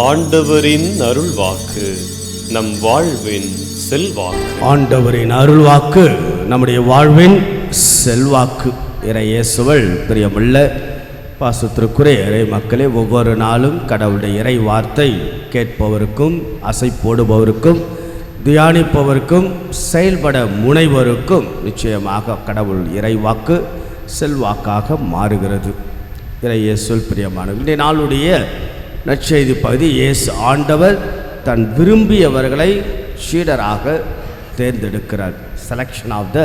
ஆண்டவரின் அருள்வாக்கு நம் வாழ்வின் செல்வாக்கு. ஆண்டவரின் அருள்வாக்கு நம்முடைய வாழ்வின் செல்வாக்கு இறை இயேசுவல் பிரியமுள்ள பாசத்திற்குரிய இறை மக்களே ஒவ்வொரு நாளும் கடவுளுடைய இறை வார்த்தை கேட்பவருக்கும் அசை போடுபவருக்கும் தியானிப்பவருக்கும் செயல்பட முனைவருக்கும் நிச்சயமாக கடவுள் இறைவாக்கு செல்வாக்காக மாறுகிறது. இறையே சொல் பிரியமானது இன்றைய நாளுடைய நற்செய்தி பகுதி இயேசு ஆண்டவர் தன் விரும்பியவர்களை ஷீடராக தேர்ந்தெடுக்கிறார். Selection of the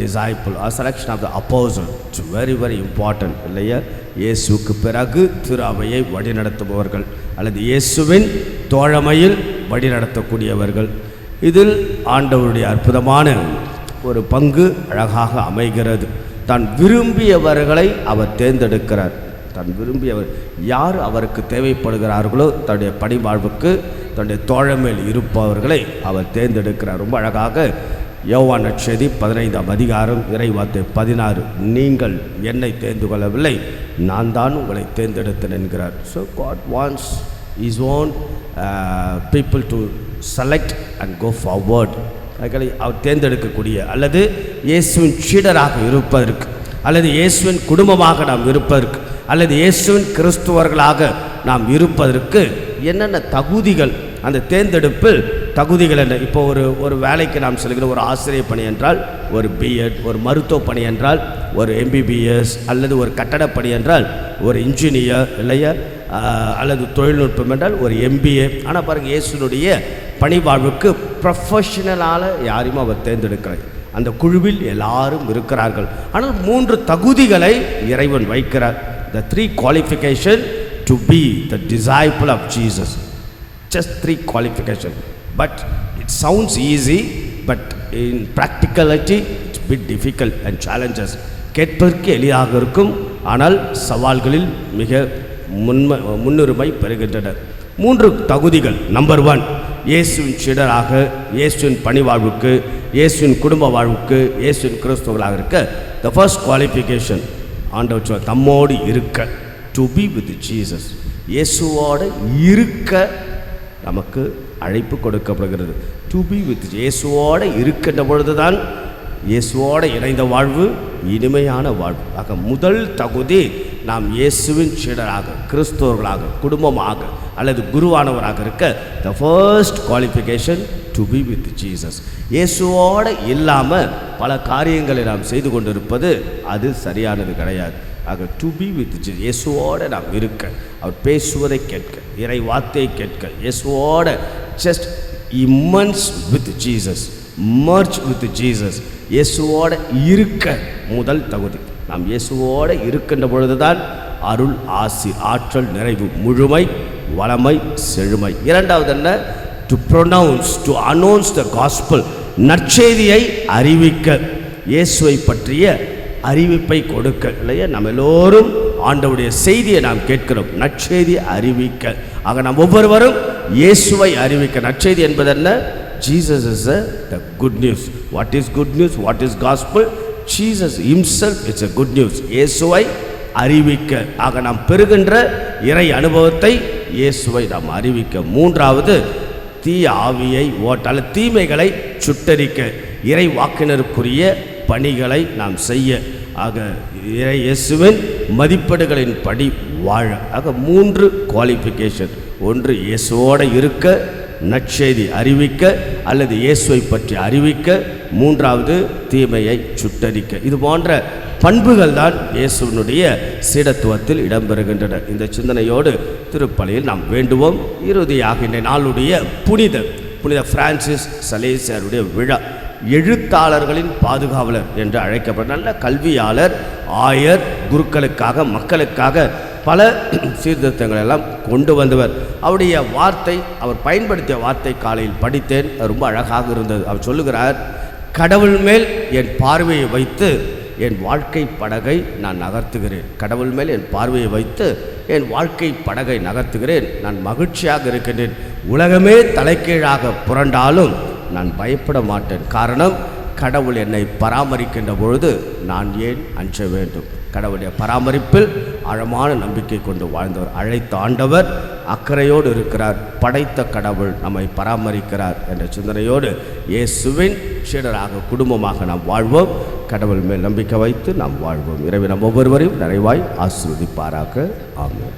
disciple or selection of the apostle it's very very important இல்லையா? இயேசுவுக்கு பிறகு திரு அவையை வழிநடத்துபவர்கள் அல்லது இயேசுவின் தோழமையில் வழிநடத்தக்கூடியவர்கள். இதில் ஆண்டவருடைய அற்புதமான ஒரு பங்கு அழகாக அமைகிறது. தான் விரும்பியவர்களை அவர் தேர்ந்தெடுக்கிறார். தான் விரும்பியவர் யார் அவருக்கு தேவைப்படுகிறார்களோ தன்னுடைய பணிவாழ்வுக்கு தன்னுடைய தோழமையில் இருப்பவர்களை அவர் தேர்ந்தெடுக்கிறார். ரொம்ப அழகாக யோவான் நட்சதி பதினைந்தாம் அதிகாரம் இறைவாத்து பதினாறு நீங்கள் என்னை தேர்ந்து கொள்ளவில்லை நான் தான் உங்களை தேர்ந்தெடுத்தேன் என்கிறார். So God wants his own people to select and go forward அதுகளை அவர் தேர்ந்தெடுக்கக்கூடிய அல்லது இயேசுவின் சீடராக இருப்பதற்கு அல்லது இயேசுவின் குடும்பமாக நாம் இருப்பதற்கு அல்லது இயேசுவின் கிறிஸ்துவர்களாக நாம் இருப்பதற்கு என்னென்ன தகுதிகள்? அந்த தேர்ந்தெடுப்பில் தகுதிகள் என்ன? இப்போ ஒரு ஒரு வேலைக்கு நாம் செல்கிற ஒரு ஆசிரியர் பணி என்றால் ஒரு பிஎட் ஒரு மருத்துவ பணி என்றால் ஒரு எம்பிபிஎஸ் அல்லது ஒரு கட்டடப் பணி என்றால் ஒரு இன்ஜினியர் இல்லையா? அல்லது தொழில்நுட்பம் என்றால் ஒரு எம்பிஏ ஆனால் பாருங்கள் இயேசுனுடைய பணிவாழ்வுக்கு ப்ரொஃபஷனலால் யாரையும் அவர் தேர்ந்தெடுக்கிறார் அந்த குழுவில் எல்லாரும் இருக்கிறார்கள். ஆனால் மூன்று தகுதிகளை இறைவன் வைக்கிறார். The three qualification to be the disciple of Jesus just three qualification. But it sounds easy but in practicality it's bit difficult and challenges. கேட்பதற்கு எளிதாக இருக்கும் ஆனால் சவால்களில் மிக முன்ம முன்னுரிமை பெறுகின்றன மூன்று தகுதிகள். நம்பர் ஒன் இயேசுவின் சீடராக இயேசுவின் பணி வாழ்வுக்கு இயேசுவின் குடும்ப வாழ்வுக்கு இயேசுவின் கிறிஸ்துவர்களாக இருக்க. த ஃபர்ஸ்ட் குவாலிஃபிகேஷன் ஆண்டவர் சொல்ல தம்மோடு இருக்க. டு பி வித் ஜீசஸ் இயேசுவோடு இருக்க நமக்கு அழைப்பு கொடுக்கப்படுகிறது. டு பி வித் இயேசுவோடு இருக்கின்ற பொழுதுதான் இயேசுவோடு இணைந்த வாழ்வு இனிமையான வாழ்வு. ஆக முதல் தகுதி நாம் இயேசுவின் சீடராக கிறிஸ்தவர்களாக குடும்பமாக அல்லது குருவானவராக இருக்க the first qualification to be with Jesus இயேசுவோடு இல்லாமல் பல காரியங்களை நாம் செய்து கொண்டிருப்பது அது சரியானது கிடையாது. ஆக டு பி வித் இயேசுவோடு நாம் இருக்க அவர் பேசுவதை கேட்க இறை வார்த்தையை கேட்க இயேசுவோட just immerse with Jesus merge with Jesus இயேசுவோட இருக்க முதல் தகுதி. நாம் இயேசுவோடு இருக்கின்ற பொழுதுதான் அருள் ஆசி ஆற்றல் நிறைவு முழுமை வளமை செழுமை. இரண்டாவது என்ன? To pronounce to announce the gospel நற்செய்தியை அறிவிக்க இயேசுவை பற்றிய அறிவிப்பை கொடுக்க. இல்லையா? நம்ம எல்லோரும் ஆண்டவுடைய செய்தியை நாம் கேட்கிறோம். நற்செய்தியை அறிவிக்க. ஆக நாம் ஒவ்வொருவரும் இயேசுவை அறிவிக்க. நற்செய்தி என்பது என்ன? Jesus is the good news what is good news what is gospel Jesus himself it's a good news இயேசுவை அறிவிக்க. ஆக நாம் பெறுகின்ற இறை அனுபவத்தை இயேசுவை நாம் அறிவிக்க. மூன்றாவது தீய ஆவியை ஓட்டால் தீமைகளை சுட்டரிக்க. இறை வாக்கினருக்குரிய பணிகளை நாம் செய்ய. ஆக இறை இயேசுவின் மதிப்பீடுகளின் படி வாழ. ஆக மூன்று குவாலிஃபிகேஷன் ஒன்று இயேசுவோடு இருக்க. நற்செய்தி அறிவிக்க அல்லது இயேசுவை பற்றி அறிவிக்க மூன்றாவது தீமையை சுட்டரிக்க இது போன்ற பண்புகள் தான் இயேசுவினுடைய சீடத்துவத்தில் இடம்பெறுகின்றன. இந்த சிந்தனையோடு திருப்பலியில் நாம் வேண்டுவோம். இறுதியாக இந்த நாளுடைய புனித புனித பிரான்சிஸ் சலேசியருடைய விழா. எழுத்தாளர்களின் பாதுகாவலர் என்று அழைக்கப்பட்ட நல்ல கல்வியாளர் ஆயர் குருக்களுக்காக மக்களுக்காக பல சீர்திருத்தங்களை எல்லாம் கொண்டு வந்தவர். அவருடைய வார்த்தை அவர் பயன்படுத்திய வார்த்தை காலையில் படித்தேன். ரொம்ப அழகாக இருந்தது. அவர் சொல்லுகிறார் கடவுள் மேல் என் பார்வையை வைத்து என் வாழ்க்கை படகை நான் நகர்த்துகிறேன். கடவுள் மேல் என் பார்வையை வைத்து என் வாழ்க்கை படகை நகர்த்துகிறேன். நான் மகிழ்ச்சியாக இருக்கின்றேன். உலகமே தலைக்கீழாக புரண்டாலும் நான் பயப்பட மாட்டேன். காரணம் கடவுள் என்னை பராமரிக்கின்ற பொழுது நான் ஏன் அஞ்ச வேண்டும்? கடவுளுடைய பராமரிப்பில் ஆழமான நம்பிக்கை கொண்டு வாழ்ந்தவர் அழைத்த ஆண்டவர் அக்கறையோடு இருக்கிறார் படைத்த கடவுள் நம்மை பராமரிக்கிறார் என்ற சிந்தனையோடு இயேசுவின் சீடராக குடும்பமாக நாம் வாழ்வோம். கடவுள் மேல் நம்பிக்கை வைத்து நாம் வாழ்வோம். இரவு நம் ஒவ்வொருவரையும் நிறைவாய் ஆசிர்வதிப்பாராக. ஆமாம்